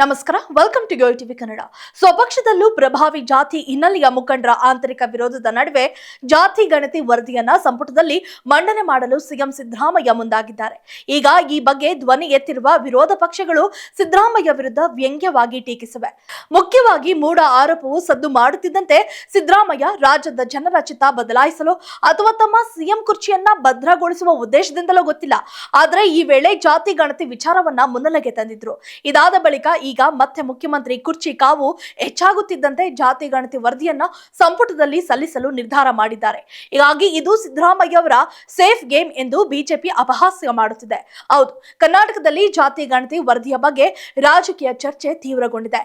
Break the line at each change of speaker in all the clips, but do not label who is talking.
ನಮಸ್ಕಾರ welcome to Yoyo TV Kannada ಸ್ವಪಕ್ಷದಲ್ಲೂ ಪ್ರಭಾವಿ ಜಾತಿ ಹಿನ್ನೆಲೆಯ ಮುಖಂಡರ ಆಂತರಿಕ ವಿರೋಧದ ನಡುವೆ ಜಾತಿ ಗಣತಿ ವರದಿಯನ್ನ ಸಂಪುಟದಲ್ಲಿ ಮಂಡನೆ ಮಾಡಲು ಸಿಎಂ ಸಿದ್ದರಾಮಯ್ಯ ಮುಂದಾಗಿದ್ದಾರೆ. ಈಗ ಈ ಬಗ್ಗೆ ಧ್ವನಿ ಎತ್ತಿರುವ ವಿರೋಧ ಪಕ್ಷಗಳು ಸಿದ್ದರಾಮಯ್ಯ ವಿರುದ್ಧ ವ್ಯಂಗ್ಯವಾಗಿ ಟೀಕಿಸಿವೆ. ಮುಖ್ಯವಾಗಿ ಮೂಢ ಆರೋಪವು ಸದ್ದು ಮಾಡುತ್ತಿದ್ದಂತೆ ಸಿದ್ದರಾಮಯ್ಯ ರಾಜ್ಯದ ಜನರ ಚಿತ್ತ ಬದಲಾಯಿಸಲು ಅಥವಾ ತಮ್ಮ ಸಿಎಂ ಕುರ್ಚಿಯನ್ನ ಭದ್ರಗೊಳಿಸುವ ಉದ್ದೇಶದಿಂದಲೋ ಗೊತ್ತಿಲ್ಲ. ಆದರೆ ಈ ವೇಳೆ ಜಾತಿ ಗಣತಿ ವಿಚಾರವನ್ನ ಮುನ್ನೆಲೆಗೆ ತಂದಿದ್ರು. ಇದಾದ ಬಳಿಕ ಈಗ ಮತ್ತೆ ಮುಖ್ಯಮಂತ್ರಿ ಕುರ್ಚಿ ಕಾವು ಹೆಚ್ಚಾಗುತ್ತಿದ್ದಂತೆ ಜಾತಿ ಗಣತಿ ವರದಿಯನ್ನ ಸಂಪುಟದಲ್ಲಿ ಸಲ್ಲಿಸಲು ನಿರ್ಧಾರ ಮಾಡಿದ್ದಾರೆ. ಹೀಗಾಗಿ ಇದು ಸಿದ್ದರಾಮಯ್ಯ ಅವರ ಸೇಫ್ ಗೇಮ್ ಎಂದು ಬಿಜೆಪಿ ಅಪಹಾಸ್ಯ ಮಾಡುತ್ತಿದೆ. ಹೌದು, ಕರ್ನಾಟಕದಲ್ಲಿ ಜಾತಿ ಗಣತಿ ವರದಿಯ ಬಗ್ಗೆ ರಾಜಕೀಯ ಚರ್ಚೆ ತೀವ್ರಗೊಂಡಿದೆ.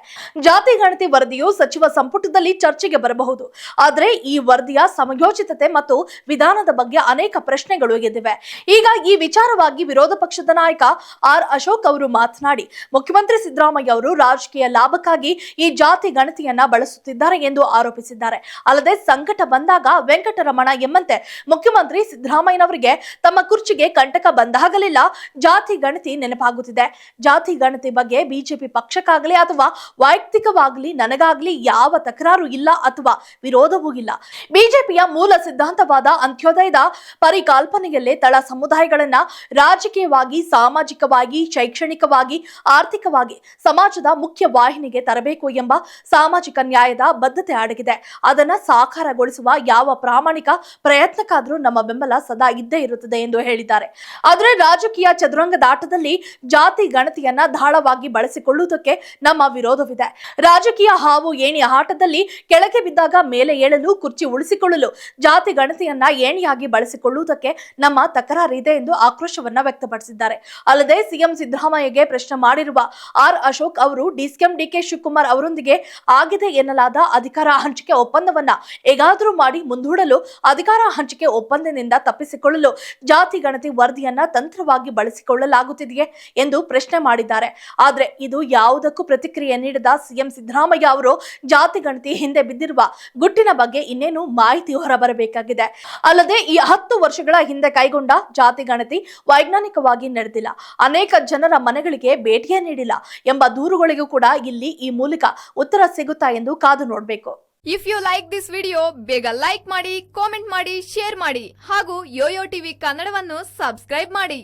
ಜಾತಿ ಗಣತಿ ವರದಿಯು ಸಚಿವ ಸಂಪುಟದಲ್ಲಿ ಚರ್ಚೆಗೆ ಬರಬಹುದು. ಆದರೆ ಈ ವರದಿಯ ಸಮಯೋಚಿತತೆ ಮತ್ತು ವಿಧಾನದ ಬಗ್ಗೆ ಅನೇಕ ಪ್ರಶ್ನೆಗಳು ಎದ್ದಿವೆ. ಈಗ ಈ ವಿಚಾರವಾಗಿ ವಿರೋಧ ಪಕ್ಷದ ನಾಯಕ ಆರ್ ಅಶೋಕ್ ಅವರು ಮಾತನಾಡಿ, ಮುಖ್ಯಮಂತ್ರಿ ಸಿದ್ದರಾಮಯ್ಯ ಅವರು ರಾಜಕೀಯ ಲಾಭಕ್ಕಾಗಿ ಈ ಜಾತಿ ಗಣತಿಯನ್ನ ಬಳಸುತ್ತಿದ್ದಾರೆ ಎಂದು ಆರೋಪಿಸಿದ್ದಾರೆ. ಅಲ್ಲದೆ ಸಂಕಟ ಬಂದಾಗ ವೆಂಕಟರಮಣ ಎಂಬಂತೆ ಮುಖ್ಯಮಂತ್ರಿ ಸಿದ್ದರಾಮಯ್ಯನವರಿಗೆ ತಮ್ಮ ಕುರ್ಚಿಗೆ ಕಂಟಕ ಬಂದಾಗಲಿಲ್ಲ. ಜಾತಿ ಗಣತಿ ನೆನಪಾಗುತ್ತಿದೆ. ಜಾತಿ ಗಣತಿ ಬಗ್ಗೆ ಬಿಜೆಪಿ ಪಕ್ಷಕ್ಕಾಗಲಿ ಅಥವಾ ವೈಯಕ್ತಿಕವಾಗಲಿ ನನಗಾಗಲಿ ಯಾವ ತಕರಾರು ಇಲ್ಲ ಅಥವಾ ವಿರೋಧವೂ ಇಲ್ಲ. ಬಿಜೆಪಿಯ ಮೂಲ ಸಿದ್ಧಾಂತವಾದ ಅಂತ್ಯೋದಯದ ಪರಿಕಲ್ಪನೆಯಲ್ಲೇ ತಳ ಸಮುದಾಯಗಳನ್ನ ರಾಜಕೀಯವಾಗಿ, ಸಾಮಾಜಿಕವಾಗಿ, ಶೈಕ್ಷಣಿಕವಾಗಿ, ಆರ್ಥಿಕವಾಗಿ ಸಮಾಜದ ಮುಖ್ಯ ವಾಹಿನಿಗೆ ತರಬೇಕು ಎಂಬ ಸಾಮಾಜಿಕ ನ್ಯಾಯದ ಬದ್ಧತೆ ಅಡಗಿದೆ. ಅದನ್ನ ಸಾಕಾರಗೊಳಿಸುವ ಯಾವ ಪ್ರಾಮಾಣಿಕ ಪ್ರಯತ್ನಕ್ಕಾದರೂ ನಮ್ಮ ಬೆಂಬಲ ಸದಾ ಇದ್ದೇ ಇರುತ್ತದೆ ಎಂದು ಹೇಳಿದ್ದಾರೆ. ಆದರೆ ರಾಜಕೀಯ ಚದುರಂಗದ ಆಟದಲ್ಲಿ ಜಾತಿ ಗಣತಿಯನ್ನ ಧಾಳವಾಗಿ ಬಳಸಿಕೊಳ್ಳುವುದಕ್ಕೆ ನಮ್ಮ ವಿರೋಧವಿದೆ. ರಾಜಕೀಯ ಹಾವು ಏಣಿಯ ಆಟದಲ್ಲಿ ಕೆಳಗೆ ಬಿದ್ದಾಗ ಮೇಲೆ ಏಳಲು, ಕುರ್ಚಿ ಉಳಿಸಿಕೊಳ್ಳಲು, ಜಾತಿ ಗಣತಿಯನ್ನ ಏಣಿಯಾಗಿ ಬಳಸಿಕೊಳ್ಳುವುದಕ್ಕೆ ನಮ್ಮ ತಕರಾರಿದೆ ಎಂದು ಆಕ್ರೋಶವನ್ನ ವ್ಯಕ್ತಪಡಿಸಿದ್ದಾರೆ. ಅಲ್ಲದೆ ಸಿಎಂ ಸಿದ್ದರಾಮಯ್ಯಗೆ ಪ್ರಶ್ನೆ ಮಾಡಿರುವ ಆರ್ ಅಶೋಕ್ ಅವರು ಡಿಸಿಎಂ ಡಿಕೆ ಶಿವಕುಮಾರ್ ಅವರೊಂದಿಗೆ ಆಗಿದೆ ಎನ್ನಲಾದ ಅಧಿಕಾರ ಹಂಚಿಕೆ ಒಪ್ಪಂದವನ್ನ ಹೇಗಾದರೂ ಮಾಡಿ ಮುಂದೂಡಲು ಅಧಿಕಾರ ಹಂಚಿಕೆ ಒಪ್ಪಂದದಿಂದ ತಪ್ಪಿಸಿಕೊಳ್ಳಲು ಜಾತಿ ಗಣತಿ ವರದಿಯನ್ನ ತಂತ್ರವಾಗಿ ಬಳಸಿಕೊಳ್ಳಲಾಗುತ್ತಿದೆಯೇ ಎಂದು ಪ್ರಶ್ನೆ ಮಾಡಿದ್ದಾರೆ. ಆದ್ರೆ ಇದು ಯಾವುದಕ್ಕೂ ಪ್ರತಿಕ್ರಿಯೆ ನೀಡದ ಸಿಎಂ ಸಿದ್ದರಾಮಯ್ಯ ಅವರು ಜಾತಿ ಗಣತಿ ಹಿಂದೆ ಬಿದ್ದಿರುವ ಗುಟ್ಟಿನ ಬಗ್ಗೆ ಇನ್ನೇನು ಮಾಹಿತಿ ಹೊರಬರಬೇಕಾಗಿದೆ. ಅಲ್ಲದೆ ಈ ಹತ್ತು ವರ್ಷಗಳ ಹಿಂದೆ ಕೈಗೊಂಡ ಜಾತಿ ಗಣತಿ ವೈಜ್ಞಾನಿಕವಾಗಿ ನಡೆದಿಲ್ಲ. ಅನೇಕ ಜನರ ಮನೆಗಳಿಗೆ ಭೇಟಿಯೇ ನೀಡಿಲ್ಲ ಎಂಬ ದೂರುಗಳಿಗೂ ಕೂಡ ಇಲ್ಲಿ ಈ ಮೂಲಕ ಉತ್ತರ ಸಿಗುತ್ತಾ ಎಂದು ಕಾದು ನೋಡಬೇಕು.
If you like this video ಬೇಗ ಲೈಕ್ ಮಾಡಿ ಕಾಮೆಂಟ್ ಮಾಡಿ ಶೇರ್ ಮಾಡಿ ಹಾಗೂ ಯೋಯೋ ಟಿವಿ ಕನ್ನಡವನ್ನು ಸಬ್ಸ್ಕ್ರೈಬ್ ಮಾಡಿ.